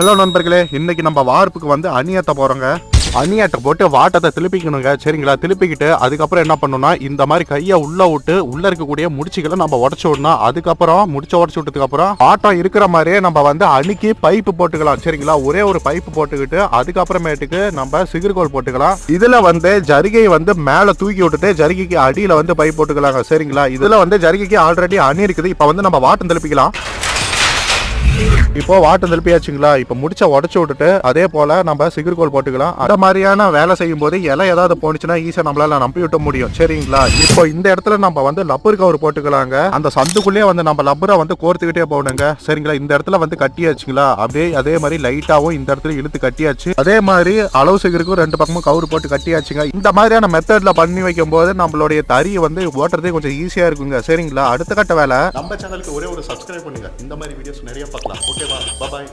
Hello நண்பர்களே. இன்னைக்கு நம்ம வார்ப்புக்கு வந்து அணியத்தை போறோங்க. அணியட்டை போட்டு வாட்டத்தை திருப்பிக்கணுங்க. சரிங்களா? திருப்பிக்கிட்டு அதுக்கப்புறம் என்ன பண்ணணும்னா இந்த மாதிரி கையை உள்ள விட்டு உள்ள இருக்கக்கூடிய முடிச்சுகளை நம்ம உடச்சு விடணும். அதுக்கப்புறம் முடிச்ச உடச்சு விட்டதுக்கு அப்புறம் ஆட்டம் இருக்கிற மாதிரியே நம்ம வந்து அணுக்கி பைப்பு போட்டுக்கலாம். சரிங்களா? ஒரே ஒரு பைப்பு போட்டுக்கிட்டு அதுக்கப்புறமேட்டுக்கு நம்ம சிகிர்கோல் போட்டுக்கலாம். இதுல வந்து ஜரிகை வந்து மேல தூக்கி விட்டுட்டு ஜரிகைக்கு அடியில வந்து பைப் போட்டுக்கலாங்க. சரிங்களா? இதுல வந்து ஜரிகைக்கு ஆல்ரெடி அணி இருக்குது. இப்போ வந்து நம்ம வாட்டம் திருப்பிக்கலாம். இப்போ வாட்டு திருப்பியாச்சுங்களா? இப்போ முடிச்ச உடச்சு விட்டுட்டு அதே போல நம்ம சிகிர்கோல் போட்டுக்கலாம். அந்த மாதிரியான வேலை செய்யும் போது இலை ஏதாவது போனுச்சுன்னா ஈஸியா நம்மளால நம்பி விட்ட முடியும். சரிங்களா? இப்போ இந்த இடத்துல நம்ம வந்து லப்பர் கவர் போட்டுக்கலாங்க. அந்த சந்துக்குள்ளேயே வந்து நம்ம லப்பரை வந்து கோர்த்துக்கிட்டே போகணுங்க. சரிங்களா? இந்த இடத்துல வந்து கட்டியாச்சுங்களா? அப்படியே அதே மாதிரி லைட்டாவும் இந்த இடத்துல இழுத்து கட்டியாச்சு. அதே மாதிரி அளவு சிகருக்கும் ரெண்டு பக்கமும் கவர் போட்டு கட்டியாச்சுங்க. இந்த மாதிரியான மெத்தட்ல பண்ணி வைக்கும் போது நம்மளுடைய தறி வந்து ஓட்டுறதே கொஞ்சம் ஈஸியா இருக்குங்க. சரிங்களா? அடுத்த கட்ட வேலை. நம்ம சேனலுக்கு ஒரே ஒரு சப்ஸ்கிரைப் பண்ணுங்க. இந்த மாதிரி வீடியோஸ் நிறைய பார்க்கலாம். ではバイバイ。